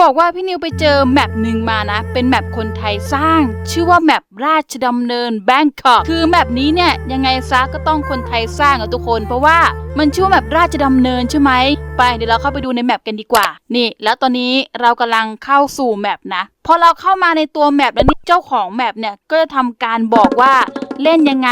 บอกว่าพี่นิวไปเจอแมปหนึ่งมานะ เป็นแมปคนไทยสร้าง ชื่อว่าแมปราชดำเนินแบงกอกคือแมปนี้เนี่ยยังไงซะก็ต้องคนไทยสร้างอะทุกคน เพราะว่ามันชื่อแมปราชดำเนินใช่ไหมไปเดี๋ยวเราเข้าไปดูในแมปกันดีกว่า นี่ แล้วตอนนี้เรากำลังเข้าสู่แมปนะพอเราเข้ามาในตัวแมปแล้วนี่เจ้าของแมปเนี่ยก็จะทำการบอกว่าเล่นยังไง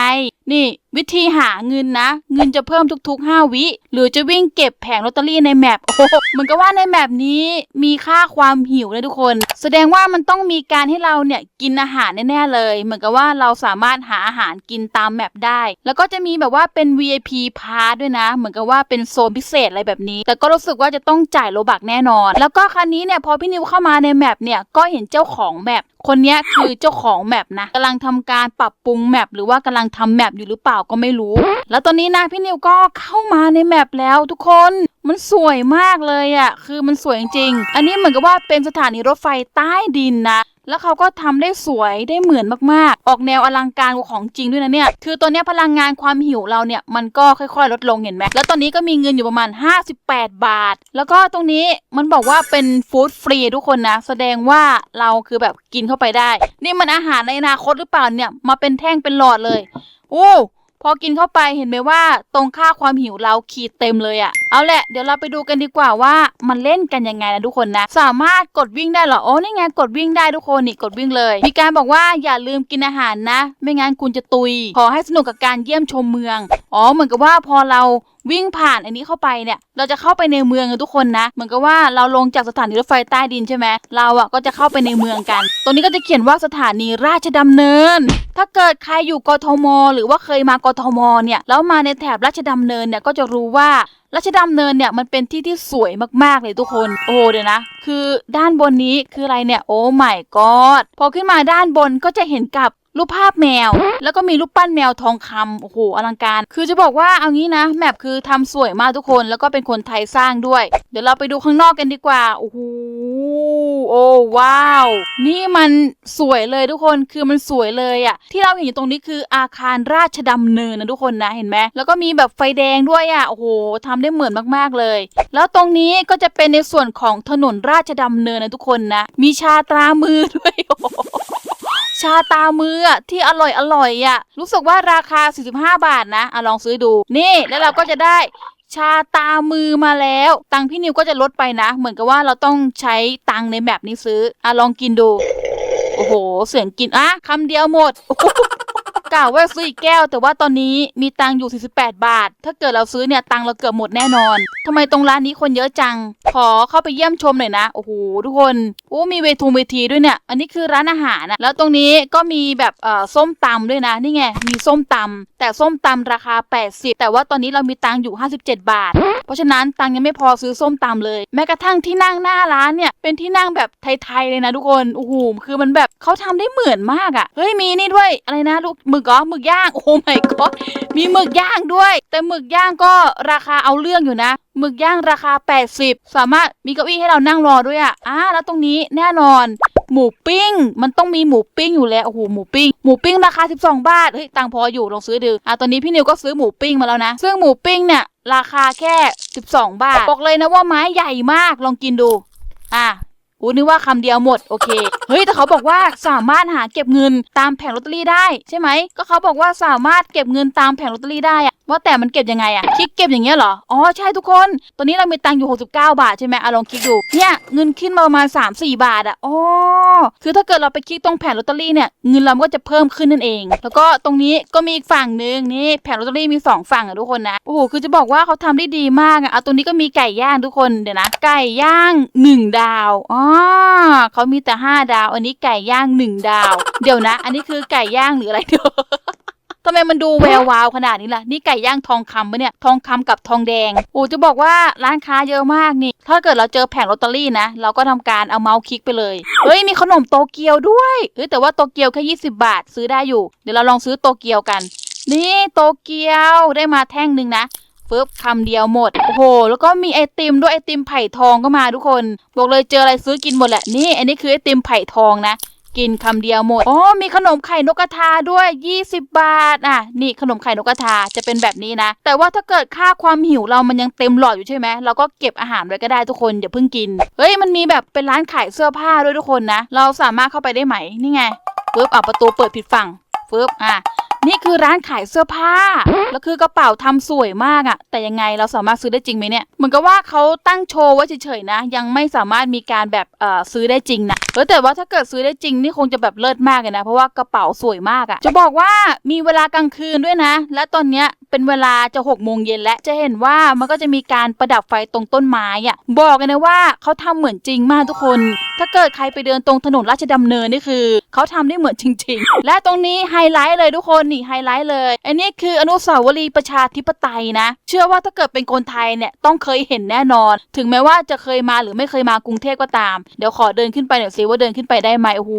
นี่ วิธีหาเงินนะ เงินจะเพิ่มทุกๆ 5 วิ หรือจะวิ่งเก็บแผงลอตเตอรี่ในแมปโอ้โหเหมือนกับว่าในแมปนี้มีค่าความหิวนะทุกคน แสดงว่ามันต้องมีการให้เราเนี่ยกินอาหารแน่ๆเลย เหมือนกับว่าเราสามารถหาอาหารกินตามแมปได้ แล้วก็จะมีแบบว่าเป็น VIP พาร์ด้วยนะ เหมือนกับว่าเป็นโซนพิเศษอะไรแบบนี้ แต่ก็รู้สึกว่าจะต้องจ่ายโลบักแน่นอน แล้วก็ครั้นี้เนี่ยพอพี่นิวเข้ามาในแมปเนี่ยก็เห็นเจ้าของแมปคนนี้คือเจ้าของแมปนะกำลังทำการปรับปรุงแมปหรือว่ากำลังทำแมปอยู่หรือเปล่าก็ไม่รู้ แล้วตอนนี้นะพี่นิวก็เข้ามาในแมปแล้วทุกคนมันสวยมากเลยอะ่ะ คือมันสวยจริงๆ อันนี้เหมือนกับว่าเป็นสถานีรถไฟใต้ดินนะ แล้วเขาก็ทำได้สวยได้เหมือนมากๆ ออกแนวอลังการกว่าของจริงด้วยนะเนี่ย คือตอนนี้พลังงานความหิวเราเนี่ยมันก็ค่อยๆ ลดลงเห็นไหม แล้วตอนนี้ก็มีเงินอยู่ประมาณ 58 บาท แล้วก็ตรงนี้มันบอกว่าเป็นฟู้ดฟรีทุกคนนะ แสดงว่าเราคือแบบกินเข้าไปได้ นี่มันอาหารในอนาคตหรือเปล่าเนี่ย มาเป็นแท่งเป็นหลอดเลย โอ้พอกินเข้าไปเห็นไหมว่าตรงค่าความหิวเราขีดเต็มเลยอะเอาแหละเดี๋ยวเราไปดูกันดีกว่าว่ามันเล่นกันยังไงนะทุกคนนะ สามารถกดวิ่งได้เหรอ โอ้นี่ไงกดวิ่งได้ทุกคนนี่กดวิ่งเลย มีการบอกว่าอย่าลืมกินอาหารนะ ไม่งั้นคุณจะตุย ขอให้สนุกกับการเยี่ยมชมเมือง อ๋อเหมือนกับว่าพอเรา วิ่งผ่านอันนี้เข้าไปเนี่ยเราจะเข้าไปในเมืองกันทุกคนนะ เหมือนกับว่าเราลงจากสถานีรถไฟใต้ดินใช่ไหมเราอะก็จะเข้าไปในเมืองกัน ตรงนี้ก็จะเขียนว่าสถานีราชดำเนิน ถ้าเกิดใครอยู่กทม หรือว่าเคยมากทมเนี่ยแล้วมาในแถบราชดำเนินเนี่ยก็จะรู้ว่าราชดำเนินเนี่ยมันเป็นที่ที่สวยมากๆเลยทุกคน โอ้เดี๋ยวนะ คือด้านบนนี้คืออะไรเนี่ย โอ้ my god พอขึ้นมาด้านบนก็จะเห็นกับ รูปภาพแมว แล้วก็มีรูปปั้นแมวทองคำโอ้โหอลังการ คือจะบอกว่าเอางี้นะแมปคือทำสวยมากทุกคนแล้วก็เป็นคนไทยสร้างด้วย เดี๋ยวเราไปดูข้างนอกกันดีกว่าโอ้โหโอ้ว้าว นี่มันสวยเลยทุกคนคือมันสวยเลยอะที่เราเห็นอยู่ตรงนี้คืออาคารราชดำเนินนะทุกคนนะเห็นไหมแล้วก็มีแบบไฟแดงด้วยอะโอ้โหทำได้เหมือนมากๆเลย แล้วตรงนี้ก็จะเป็นในส่วนของถนนราชดำเนินนะทุกคนนะ มีชาตรามือด้วยชาตามืออที่อร่อยอร่อยอะรู้สึกว่าราคา 45 บาทนะอะลองซื้อดู นี่แล้วเราก็จะได้ชาตามือมาแล้ว ตังพี่นิวก็จะลดไปนะ เหมือนกับว่าเราต้องใช้ตังในแบบนี้ซื้ออะลองกินดู โอ้โห เสียงกินอะคำเดียวหมด กล่าวว่าซื้ออีกแก้ว แต่ว่าตอนนี้มีตังอยู่ 48 บาท ถ้าเกิดเราซื้อเนี่ยตังเราเกือบหมดแน่นอนทำไมตรงร้านนี้คนเยอะจัง ขอเข้าไปเยี่ยมชมหน่อยนะ โอ้โหทุกคนโอ้มีเวทุงเวทีด้วยเนี่ย อันนี้คือร้านอาหารนะแล้วตรงนี้ก็มีแบบเอ่อส้มตำด้วยนะ นี่ไง มีส้มตำแต่ส้มตำราคา 80 แต่ว่าตอนนี้เรามีตังอยู่ 57 บาท เพราะฉะนั้นตังยังไม่พอซื้อส้มตำเลย แม้กระทั่งที่นั่งหน้าร้านเนี่ยเป็นที่นั่งแบบไทยๆเลยนะทุกคนโอ้โหคือมันแบบเขาทำได้เหมือนมากอะ่ะเฮ้ยมีนี่ด้วยอะไรนะลูกหมึกเหรอหมึกย่างโอ้ my god มีหมึกย่างด้วย แต่หมึกย่างก็ราคาเอาเรื่องอยู่นะหมึกย่างราคา 80 สามารถมีเก้าอี้ให้เรานั่งรอด้วยอะ่ะอ่าแล้วตรงนี้แน่นอน หมูปิ้ง มันต้องมีหมูปิ้งอยู่แล้วโอ้โหหมูปิ้งหมูปิ้งราคา 12 บาทเฮ้ยตังพออยู่ลองซื้อดูอะตอนนี้พี่นิวก็ซื้อหมูปิ้งมาแล้วนะ ซึ่งหมูปิ้งเนี่ยราคาแค่ 12 บาทบอกเลยนะว่าไม้ใหญ่มากลองกินดู อะ อู้นึกว่าคำเดียวหมดโอเค เฮ้ยแต่เขาบอกว่าสามารถหาเก็บเงินตามแผงลอตเตอรี่ได้ใช่ไหม ก็เขาบอกว่าสามารถเก็บเงินตามแผงลอตเตอรี่ได้อะ ว่าแต่มันเก็บยังไงอะคลิกเก็บอย่างเงี้ยเหรอ อ๋อใช่ทุกคน ตอนนี้เรามีตังค์อยู่ 69 บาทใช่ไหมอะลองคลิกดู เนี่ยเงินขึ้นมาประมาณ 3 4 บาทอะอ๋อ คือถ้าเกิดเราไปคลิกตรงแผงลอตเตอรี่เนี่ยเงินเราก็จะเพิ่มขึ้นนั่นเอง แล้วก็ตรงนี้ก็มีอีกฝั่งหนึ่งนี่แผงลอตเตอรี่มีสองฝั่งอะทุกคนนะ โอ้โหคือจะบอกว่าเขาทำได้ดีมากอะเอาตรงนี้ก็มีไก่ย่างทุกคนเดี๋ยวนะ ไก่ย่างหนึ่งดาว อ๋อเขามีแต่ห้าดาว อันนี้ไก่ย่างหนึ่งดาว เดี๋ยวนะ อันนี้คือไก่ย่างหรืออะไรเดี๋ยว ทำไมมันดูแวววาวขนาดนี้ล่ะ นี่ไก่ย่างทองคำปะเนี่ย ทองคำกับทองแดงโอ้จะบอกว่าร้านค้าเยอะมากนี่ ถ้าเกิดเราเจอแผงลอตเตอรี่นะ เราก็ทำการเอาเมาส์คลิกไปเลย เฮ้ย มีขนมโตเกียวด้วยเฮ้ยแต่ว่าโตเกียวแค่20 บาท ซื้อได้อยู่ เดี๋ยวเราลองซื้อโตเกียวกัน นี่โตเกียวได้มาแท่งหนึ่งนะฟึบคำเดียวหมด โอ้โห แล้วก็มีไอติมด้วยไอติมไผ่ทองก็มาทุกคน บอกเลยเจออะไรซื้อกินหมดแหละ นี่ อันนี้คือไอติมไผ่ทองนะ กินคำเดียวหมดอ๋อมีขนมไข่นกกระทาด้วย 20 บาทอะนี่ขนมไข่นกกระทาจะเป็นแบบนี้นะ แต่ว่าถ้าเกิดค่าความหิวเรามันยังเต็มหลอดอยู่ใช่ไหมเราก็เก็บอาหารไว้ก็ได้ทุกคนอย่าเพิ่งกินเฮ้ยมันมีแบบเป็นร้านขายเสื้อผ้าด้วยทุกคนนะ เราสามารถเข้าไปได้ไหมนี่ไงปึ๊บอะประตูเปิดผิดฝั่งปึ๊บอะ นี่คือร้านขายเสื้อผ้า แล้วคือกระเป๋าทำสวยมากอะแต่ยังไงเราสามารถซื้อได้จริงไหมเนี่ย เหมือนกับว่าเขาตั้งโชว์ไว้เฉยๆนะ ยังไม่สามารถมีการแบบเอ่อซื้อได้จริงนะเออแต่ว่าถ้าเกิดซื้อได้จริงนี่คงจะแบบเลิศมากเลยนะ เพราะว่ากระเป๋าสวยมากอะจะบอกว่ามีเวลากลางคืนด้วยนะ และตอนเนี้ย เป็นเวลาจะหกโมงเย็นแล้วจะเห็นว่ามันก็จะมีการประดับไฟตรงต้นไม้อะบอกเลยนะว่าเขาทำเหมือนจริงมากทุกคน ถ้าเกิดใครไปเดินตรงถนนราชดำเนินนี่คือเขาทำได้เหมือนจริง ๆ และตรงนี้ไฮไลท์เลยทุกคนนี่ไฮไลท์เลย อันนี้คืออนุสาวรีย์ประชาธิปไตยนะ เชื่อว่าถ้าเกิดเป็นคนไทยเนี่ยต้องเคยเห็นแน่นอน ถึงแม้ว่าจะเคยมาหรือไม่เคยมากรุงเทพก็ตาม เดี๋ยวขอเดินขึ้นไปหน่อยสิว่าเดินขึ้นไปได้ไหมโอ้โห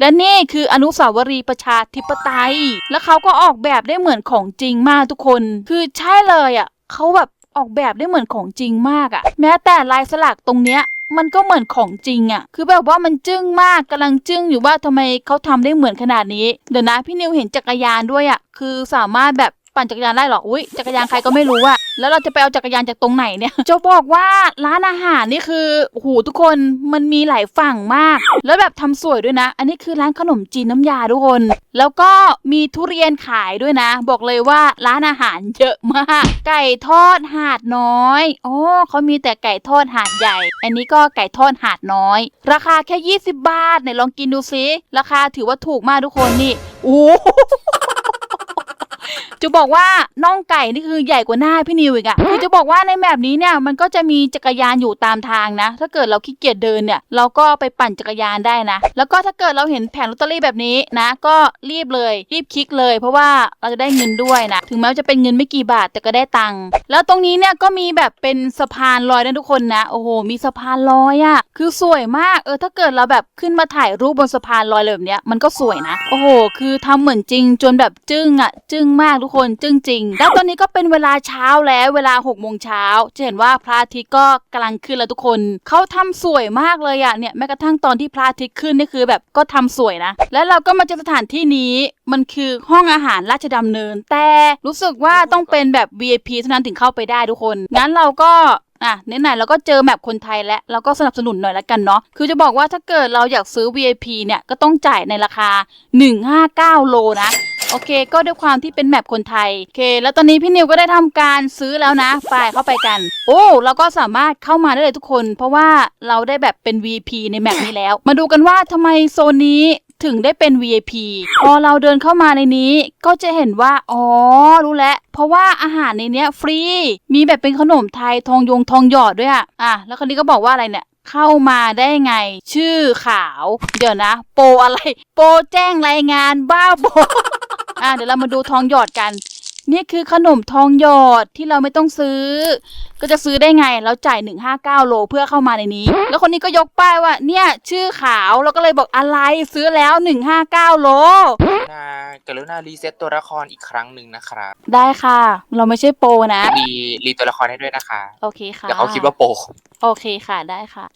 และนี่คืออนุสาวรีย์ประชาธิปไตย แล้วเขาก็ออกแบบได้เหมือนของจริงมากทุกคนคือใช่เลยอะเขาแบบออกแบบได้เหมือนของจริงมากอะ แม้แต่ลายสลักตรงเนี้ยมันก็เหมือนของจริงอะ่ะ คือแบบว่ามันจึ้งมากกำลังจึ้งอยู่ว่าทำไมเขาทำได้เหมือนขนาดนี้ เดี๋ยวนะพี่นิวเห็นจักรยานด้วยอะ่ะ คือสามารถแบบ ปั่นจักรยานได้หรอ อุ้ยจักรยานใครก็ไม่รู้อะแล้วเราจะไปเอาจักรยานจากตรงไหนเนี่ย จะบอกว่าร้านอาหารนี่คือโอ้โหทุกคนมันมีหลายฝั่งมาก แล้วแบบทำสวยด้วยนะ อันนี้คือร้านขนมจีนน้ำยาทุกคน แล้วก็มีทุเรียนขายด้วยนะ บอกเลยว่าร้านอาหารเยอะมาก ไก่ทอดหาดน้อยอ๋อเขามีแต่ไก่ทอดหาดใหญ่ อันนี้ก็ไก่ทอดหาดน้อย ราคาแค่ 20 บาทไหนลองกินดูซิราคาถือว่าถูกมากทุกคนนี่โอ้ จะบอกว่าน่องไก่นี่คือใหญ่กว่าหน้าพี่นิวอีกอะคือจะบอกว่าในแบบนี้เนี่ยมันก็จะมีจักรยานอยู่ตามทางนะ ถ้าเกิดเราขี้เกียจเดินเนี่ย เราก็ไปปั่นจักรยานได้นะ แล้วก็ถ้าเกิดเราเห็นแผงลอตเตอรี่แบบนี้นะ ก็รีบเลยรีบคลิกเลย เพราะว่าเราจะได้เงินด้วยนะ ถึงแม้ว่าจะเป็นเงินไม่กี่บาทแต่ก็ได้ตังค์ แล้วตรงนี้เนี่ยก็มีแบบเป็นสะพานลอยนะทุกคนนะ โอ้โห มีสะพานลอยอะคือสวยมาก เออ ถ้าเกิดเราแบบขึ้นมาถ่ายรูปบนสะพานลอยเลยแบบเนี้ย มันก็สวยนะ โอ้โห คือทำเหมือนจริงจนแบบจึ้งอะจึ้งมากทุกคนจริงแล้วตอนนี้ก็เป็นเวลาเช้าแล้วเวลา6กโมงเช้าจะเห็นว่าพระอาทิตย์ก็กำลังขึ้นแล้วทุกคนเขาทำสวยมากเลยอะเนี่ยแม้กระทั่งตอนที่พระอาทิตย์ขึ้นนี่คือแบบก็ทำสวยนะ แล้วเราก็มาเจอสถานที่นี้มันคือห้องอาหารราชดำเนิน แต่รู้สึกว่าต้องเป็นแบบ VIP เท่านั้นถึงเข้าไปได้ทุกคน งั้นเราก็อะไหนๆเราก็เจอแมปคนไทยแล้วเราก็สนับสนุนหน่อยละกันเนาะคือจะบอกว่าถ้าเกิดเราอยากซื้อ VIP เนี่ยก็ต้องจ่ายในราคา 159 โลนะ โอเค ก็ด้วยความที่เป็นแมปคนไทยโอเค แล้วตอนนี้พี่นิวก็ได้ทำการซื้อแล้วนะไปเข้าไปกัน โอ้เราก็สามารถเข้ามาได้เลยทุกคน เพราะว่าเราได้แบบเป็น V P ในแมปนี้แล้ว มาดูกันว่าทำไมโซนนี้ถึงได้เป็น VIP พอเราเดินเข้ามาในนี้ก็จะเห็นว่า อ๋อ รู้แล้ว เพราะว่าอาหารในเนี้ยฟรี มีแบบเป็นขนมไทยทองยงทองหยอดด้วยอะอะ แล้วคนนี้ก็บอกว่าอะไรเนี่ย เข้ามาได้ไง ชื่อขาว เดี๋ยวนะ โปอะไร โปแจ้งรายงานบ้าบอ อะเดี๋ยวเรามาดูทองหยอดกัน นี่คือขนมทองหยอดที่เราไม่ต้องซื้อ ก็จะซื้อได้ไงเราจ่าย159โลเพื่อเข้ามาในนี้ แล้วคนนี้ก็ยกป้ายว่า เนี่ยชื่อขาวเราก็เลยบอกอะไรซื้อแล้ว159โลนากรุณารีเซ็ตตัวละครอีกครั้งหนึ่งนะครับได้ค่ะ เราไม่ใช่โปรนะรีรีตัวละครให้ด้วยนะคะโอเคค่ะเดี๋ยวเขาคิดว่าโปร โอเคค่ะได้ค่ะ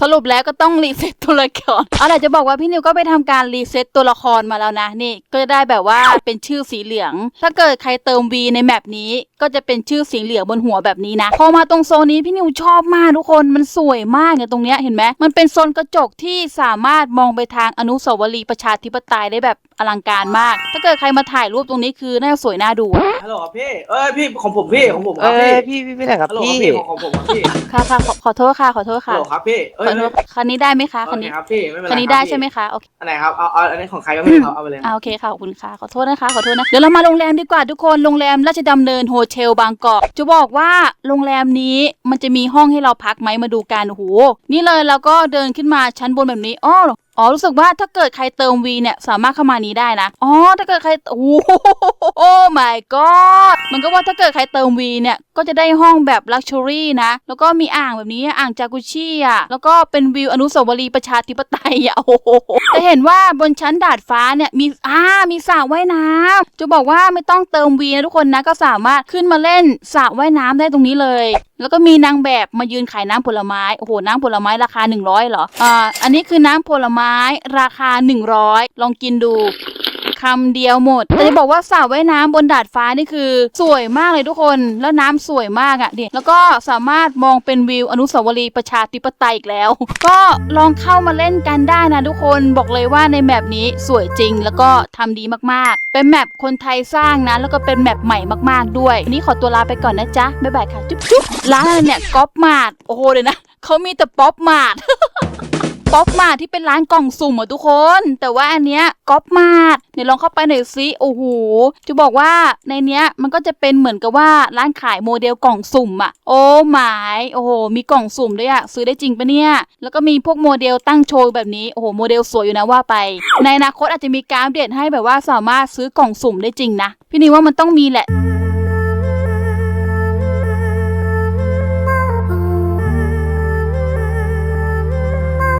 สรุปแล้วก็ต้องรีเซ็ตตัวละครเอาล่ะจะบอกว่าพี่นิวก็ไปทำการรีเซ็ตตัวละครมาแล้วนะนี่ ก็จะได้แบบว่าเป็นชื่อสีเหลือง ถ้าเกิดใครเติม V ในแมปนี้ ก็จะเป็นชื่อสีเหลืองบนหัวแบบนี้นะ พอมาตรงโซนนี้พี่นิวชอบมากทุกคนมันสวยมากเนี่ยตรงเนี้ยเห็นไหมมันเป็นโซนกระจกที่สามารถมองไปทางอนุสาวรีย์ประชาธิปไตยได้แบบอลังการมาก ถ้าเกิดใครมาถ่ายรูปตรงนี้คือน่าจะสวยน่าดูอะฮัลโหลครับพี่ เอ้ยพี่ของผมพี่ของผมคเอรับอพี่พี่พี่ไม่ได้ครับฮัลโหลพี่ พี่ของของผมครับพี่ค่ะค่ะขอขอโทษค่ะขอโทษฮัลค่ะโหลครับพี่เอ้ขยอโทษคันนี้ได้ไหมคะโอคันเคนี้ครับพี่ไม่เป็นไรคันนี้รับได้พี่ใช่ไหมคะโอเค อันไหนครับเอาเอาอันนี้ของใครก็ไม่รู้ครับเอาไปเลยคอ่ารับโอเคค่ะขอบคุณค่ะขอโทษนะคะขอโทษนะเดี๋ยวเรามาโรงแรมดีกว่าทุกคนโรงแรมราชดำเนินโฮเทลบางกอกจะบอกว่าโรงแรมนี้มันจะมีห้องให้เราพักไหมมาดูกันโอ้โหนี่เลยเราก็เดินขึ้นมาชั้นบนแบบนี้อ้อ อ๋อรู้สึกว่าถ้าเกิดใครเติม V เนี่ยสามารถเข้ามานี้ได้นะ อ๋อถ้าเกิดใครโอ้โหโอ้ my god มันก็ว่าถ้าเกิดใครเติม V เนี่ยก็จะได้ห้องแบบลักชัวรี่นะ แล้วก็มีอ่างแบบนี้อ่างจากุชี่อะแล้วก็เป็นวิวอนุสาวรีย์ประชาธิปไตยอะโอ้โหจะเห็นว่าบนชั้นดาดฟ้าเนี่ยมีอ่ามีสระว่ายน้ำจะบอกว่าไม่ต้องเติม V นะทุกคนนะก็สามารถขึ้นมาเล่นสระว่ายน้ำได้ตรงนี้เลย แล้วก็มีนางแบบมายืนขายน้ำผลไม้ โอ้โห น้ำผลไม้ราคา 100เหรอ อ่า อันนี้คือน้ำผลไม้ราคา 100 ลองกินดู คำเดียวหมดแต่จะบอกว่าสระว่ายน้ำบนดาดฟ้านี่คือ สวยมากเลยทุกคนแล้วน้ำสวยมากอะ่ะดิแล้วก็สามารถมองเป็นวิวอนุสาวรีย์ประชาธิปไตยอีกแล้ว ก็ลองเข้ามาเล่นกันได้นะทุกคนบอกเลยว่าในแมปนี้สวยจริงแล้วก็ทำดีมากๆ เป็นแมปคนไทยสร้างนะแล้วก็เป็นแมปใหม่มากๆด้วยวันนี้ขอตัวลาไปก่อนนะจ๊ะบ๊ายบายค่ะจุ๊บจุ๊บร้านอะไรเนี่ยก๊อปมาดโอ้โหเลยนะเขามีแต่ป๊อปมาด ป๊อปมาที่เป็นร้านกล่องสุ่มอะทุกคน แต่ว่าอันเนี้ยก๊อปมาดเดี๋ยวลองเข้าไปหน่อยซิโอ้โหจะบอกว่าในเนี้ยมันก็จะเป็นเหมือนกับว่าร้านขายโมเดลกล่องสุ่มอะ โอ้หมายโอ้โหมีกล่องสุ่มด้วยอะซื้อได้จริงปะเนี่ย แล้วก็มีพวกโมเดลตั้งโชว์แบบนี้โอ้โหโมเดลสวยอยู่นะว่าไป ในอนาคตอาจจะมีการอัปเดตให้แบบว่าสามารถซื้อกล่องสุ่มได้จริงนะพี่นี่ว่ามันต้องมีแหละ